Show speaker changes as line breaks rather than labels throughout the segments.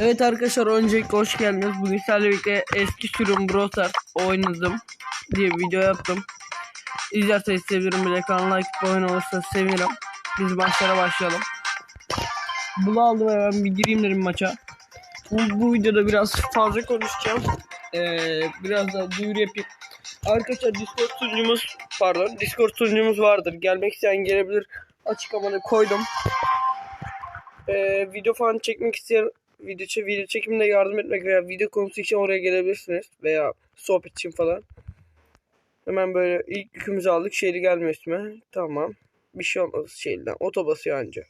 Evet arkadaşlar öncelikle hoş geldiniz. Bugün sizlerle birlikte eski sürüm Browser oynadım diye bir video yaptım. İzlerseniz sevinirim bile kanala like oyun olursa sevinirim. Biz maçlara başlayalım. Bunu aldım hemen bir gireyim dedim maça. Bu, bu videoda biraz fazla konuşacağım. Ee, biraz da duyuru yapayım. Arkadaşlar Discord sunucumuz pardon Discord sunucumuz vardır. Gelmek isteyen gelebilir. Açıklamada koydum. Ee, video falan çekmek isteyen video, çe- video çekiminde yardım etmek veya video konusu için oraya gelebilirsiniz. Veya sohbet için falan. Hemen böyle ilk yükümüzü aldık. Şehri gelmiyor üstüme. Tamam. Bir şey olmaz şehirden. Otobası anca.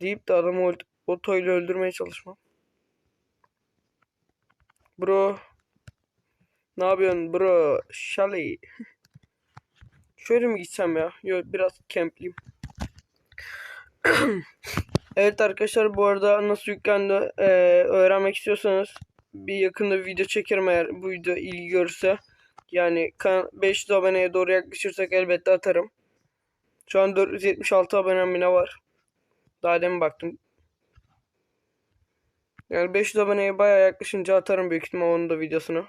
Deyip de adamı ot- otoyla öldürmeye çalışmam. Bro. Ne yapıyorsun bro? Şaley. Şöyle mi gitsem ya? Yok biraz campliyim. evet arkadaşlar bu arada nasıl yüklendi eee, öğrenmek istiyorsanız bir yakında bir video çekerim eğer bu video ilgi görürse. Yani kan 500 aboneye doğru yaklaşırsak elbette atarım. Şu an 476 abonem bile var. Daha demin baktım. Yani 500 aboneye bayağı yaklaşınca atarım büyük ihtimal onun da videosunu.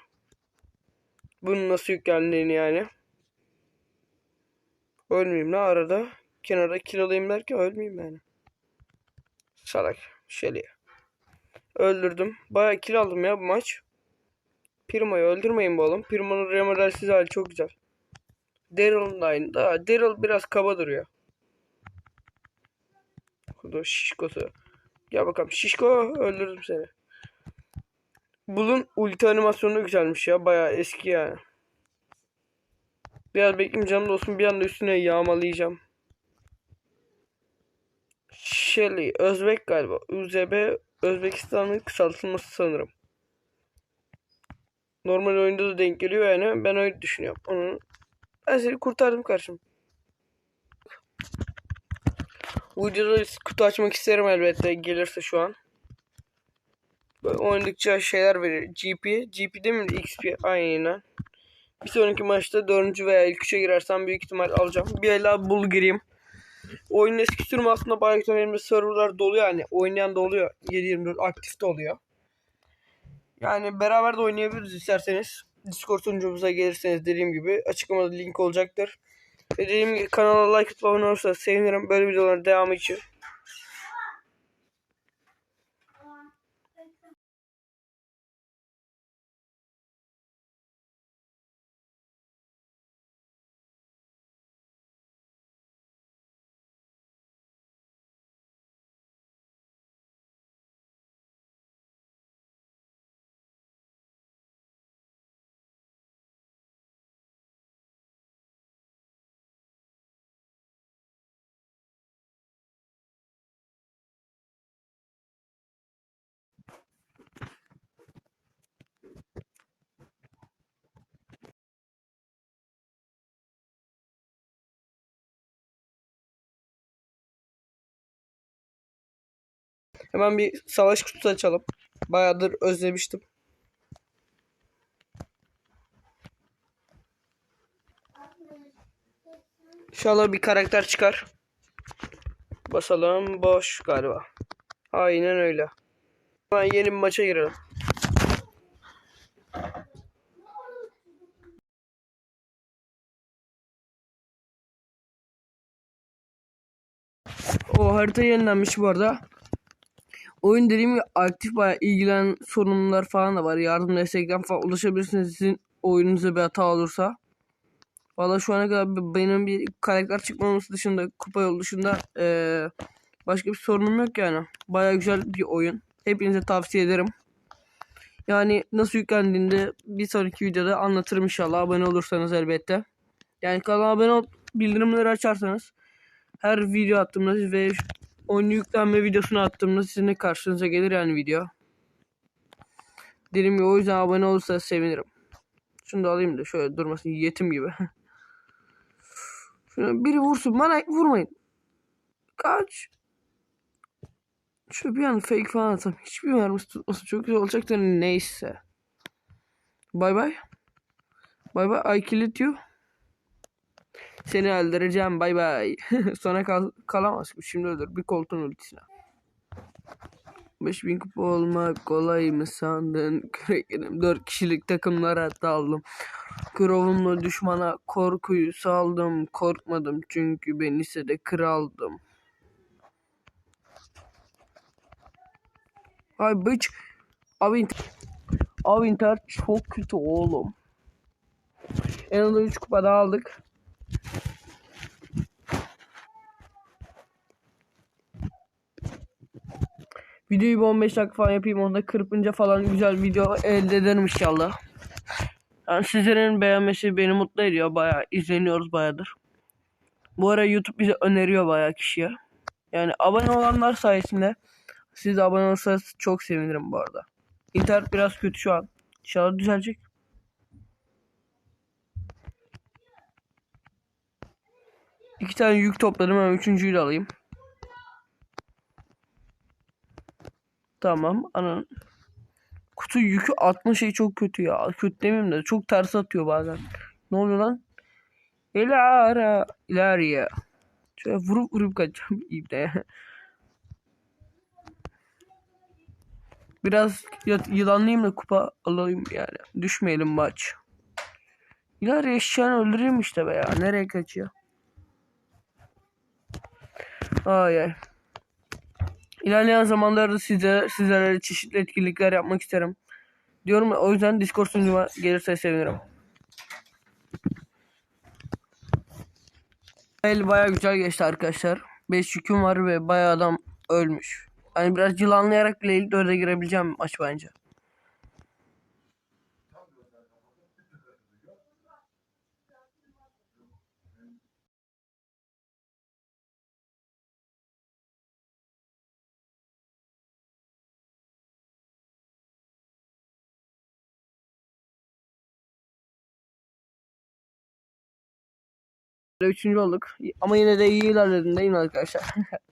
Bunun nasıl yüklendiğini yani. Ölmeyeyim la arada. Kenara kilolayayım derken ölmeyeyim yani. Salak. Şeli. Öldürdüm. Bayağı kill aldım ya bu maç. Primo'yu öldürmeyin bu oğlum. Primo'nun remodelsiz hali çok güzel. Daryl'ın da aynı. Daha Daryl biraz kaba duruyor. Kudu şişkosu. Gel bakalım. Şişko öldürdüm seni. Bulun ulti animasyonu güzelmiş ya. Bayağı eski yani. Biraz bekleyeyim canım dostum. Bir anda üstüne yağmalayacağım. Shelly. Özbek galiba. UZB Özbekistan'ın kısaltılması sanırım. Normal oyunda da denk geliyor yani. Ben öyle düşünüyorum. Onu ben seni kurtardım karşım. Videoda kutu açmak isterim elbette gelirse şu an. Böyle oynadıkça şeyler verir. GP. GP değil mi? XP. Aynen. Bir sonraki maçta dördüncü veya ilk üçe girersem büyük ihtimal alacağım. Bir ela bul gireyim. Oyunun eski sürümü aslında bayağı güzel. Serverlar dolu yani. Oynayan da oluyor. 7-24 aktif de oluyor. Yani beraber de oynayabiliriz isterseniz. Discord sunucumuza gelirseniz dediğim gibi açıklamada link olacaktır. Ve dediğim gibi kanala like atıp abone olursa sevinirim. Böyle videoların devamı için. Hemen bir savaş kutusu açalım. Bayağıdır özlemiştim. İnşallah bir karakter çıkar. Basalım. Boş galiba. Aynen öyle. Hemen yeni bir maça girelim. O harita yenilenmiş bu arada. Oyun dediğim gibi aktif bayağı ilgilen sorunlar falan da var. Yardım destekten falan ulaşabilirsiniz sizin oyununuza bir hata olursa. Valla şu ana kadar benim bir karakter çıkmaması dışında, kupa yolu dışında eee, başka bir sorunum yok yani. Bayağı güzel bir oyun. Hepinize tavsiye ederim. Yani nasıl yüklendiğinde bir sonraki videoda anlatırım inşallah. Abone olursanız elbette. Yani kanala abone olup bildirimleri açarsanız her video attığımda ve oyun yüklenme videosunu attığımda sizin de karşınıza gelir yani video. Dediğim gibi o yüzden abone olursanız sevinirim. Şunu da alayım da şöyle durmasın yetim gibi. Şuna biri vursun bana vurmayın. Kaç. Şöyle bir an fake falan atsam. Hiçbir mermisi tutması çok güzel olacaktır. Neyse. Bay bay. Bay bay. I killed you. Seni öldüreceğim. Bay bay. Sonra kal kalamaz. Şimdi öldür. Bir koltuğun ultisine. 5000 kupa olmak kolay mı sandın? Kraken'im 4 kişilik takımlara daldım. Krovumla düşmana korkuyu saldım. Korkmadım çünkü ben ise de kraldım. Ay bıç. Abi inter- Abi internet çok kötü oğlum. En azından 3 kupa daha aldık. Videoyu bir 15 dakika falan yapayım. Onda kırpınca falan güzel video elde ederim inşallah. Yani sizlerin beğenmesi beni mutlu ediyor. Bayağı izleniyoruz bayağıdır. Bu ara YouTube bize öneriyor bayağı kişiye. Yani abone olanlar sayesinde siz abone olursanız çok sevinirim bu arada. İnternet biraz kötü şu an. İnşallah düzelecek. İki tane yük topladım. Hemen üçüncüyü de alayım. Tamam. Ana. Kutu yükü atma şey çok kötü ya. Kötü demeyeyim de çok ters atıyor bazen. Ne oluyor lan? İlara. İleriye. Şöyle vurup vurup kaçacağım ibne. Biraz yılanlayayım da kupa alayım yani. Düşmeyelim maç. İleriye eşeğini öldüreyim işte be ya. Nereye kaçıyor? Ay ay. İlerleyen zamanlarda size sizlere çeşitli etkinlikler yapmak isterim. Diyorum o yüzden Discord sunucuma gelirse sevinirim. El baya güzel geçti arkadaşlar. 5 yüküm var ve baya adam ölmüş. Yani biraz yılanlayarak bile ilk dörde girebileceğim maç bence. Üçüncü olduk. Ama yine de iyi mi arkadaşlar?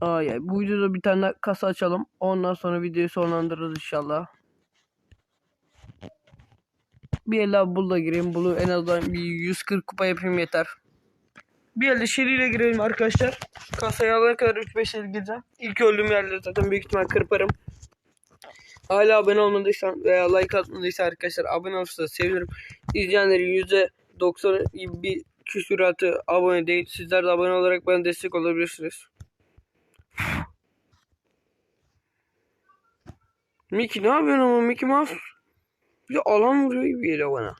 Ay ay. Bu videoda bir tane kasa açalım. Ondan sonra videoyu sonlandırırız inşallah. Bir el daha bulla gireyim. Bulu en azından bir 140 kupa yapayım yeter. Bir elde şeriyle girelim arkadaşlar. Kasaya alana kadar 3-5 el gireceğim. İlk öldüğüm yerde zaten büyük ihtimal kırparım. Hala abone olmadıysan veya like atmadıysa arkadaşlar abone olursa sevinirim. İzleyenlerin %90 bir küsuratı abone değil. Sizler de abone olarak bana destek olabilirsiniz. Mickey ne yapıyorsun ama Mickey Mouse? De alan vuruyor gibi geliyor bana.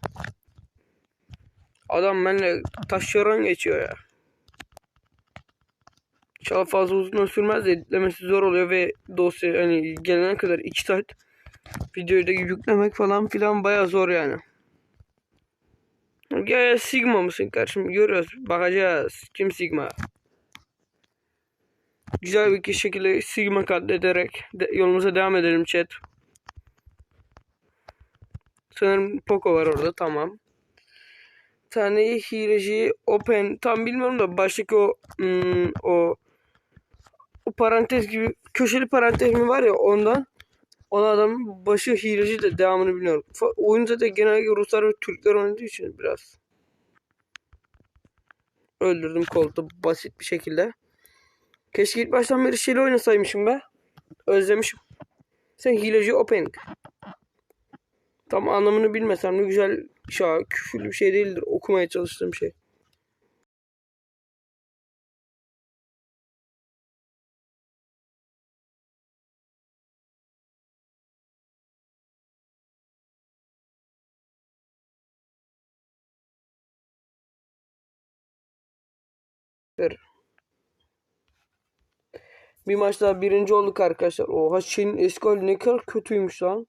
Adam benimle taşyaran geçiyor ya. İnşallah fazla uzun sürmez de editlemesi zor oluyor ve dosya hani gelene kadar 2 saat videoyu da yüklemek falan filan baya zor yani. Ya, ya Sigma mısın kardeşim? Görüyoruz. Bakacağız. Kim Sigma? Güzel bir şekilde Sigma katlederek de, yolumuza devam edelim chat. Sanırım Poco var orada tamam. Tane hileci open tam bilmiyorum da baştaki o hmm, o o parantez gibi köşeli parantez mi var ya ondan ona adamın başı hileci de devamını bilmiyorum. Oyun zaten genelde Ruslar ve Türkler oynadığı için biraz. Öldürdüm koltuğu basit bir şekilde. Keşke ilk baştan beri şeyle oynasaymışım be. Özlemişim. Sen hileci opening. Tam anlamını bilmesem ne güzel şa küfürlü bir şey değildir. Okumaya çalıştığım şey. Ver. Bir maç daha birinci olduk arkadaşlar. Oha Çin'in eski ne kadar kötüymüş lan.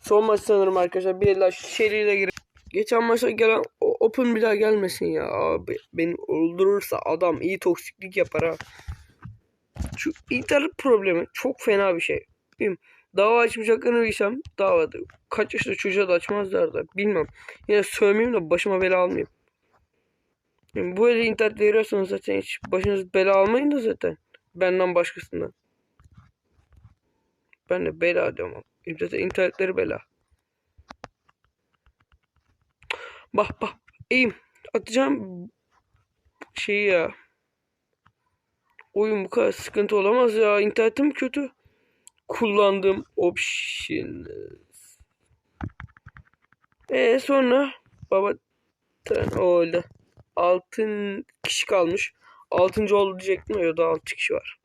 Son maç sanırım arkadaşlar. Bir eller şeriyle gir. Geçen maçta gelen Open bir daha gelmesin ya. Abi beni öldürürse adam iyi toksiklik yapar ha. Şu internet problemi çok fena bir şey. Bilmiyorum. Dava açmayacaklarını bilsem davada. Kaç yaşında çocuğa da açmazlar da. Bilmem. Yine sövmeyeyim de başıma bela almayayım. Yani bu öyle internet veriyorsanız zaten hiç başınız bela almayın da zaten. Benden başkasından. Ben de bela diyorum. Zaten internetleri bela. Bak bak. İyiyim. Atacağım. şey ya. Oyun bu kadar sıkıntı olamaz ya. İnternetim kötü. Kullandığım option. E sonra baba o öldü. Altın kişi kalmış. Altıncı oldu diyecektim ya da altı kişi var.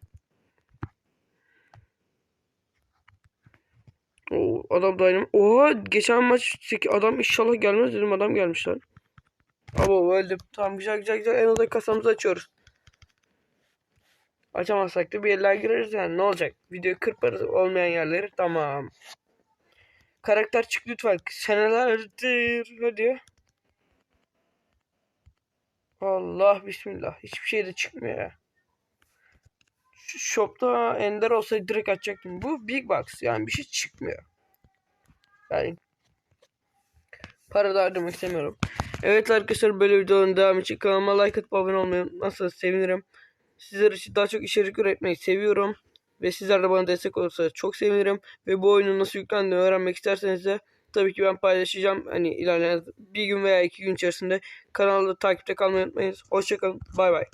Oo, adam dayanım. Oha geçen maç adam inşallah gelmez dedim adam gelmiş lan. Ama öldüm. Tamam güzel güzel güzel. En oda kasamızı açıyoruz. Açamazsak da bir yerler gireriz yani ne olacak? Videoyu kırparız olmayan yerleri tamam. Karakter çık lütfen. Senelerdir hadi. Allah bismillah. Hiçbir şey de çıkmıyor ya. Shopta ender olsaydı direkt açacaktım. Bu big box yani bir şey çıkmıyor. Yani para da harcamak istemiyorum. Evet arkadaşlar böyle videoların devamı için kanalıma like atıp abone olmayı unutmazsanız sevinirim. Sizler için daha çok içerik üretmeyi seviyorum. Ve sizler de bana destek olursanız çok sevinirim. Ve bu oyunun nasıl yüklendiğini öğrenmek isterseniz de tabii ki ben paylaşacağım. Hani ilerleyen bir gün veya iki gün içerisinde kanalda takipte kalmayı unutmayınız. Hoşçakalın. Bay bay.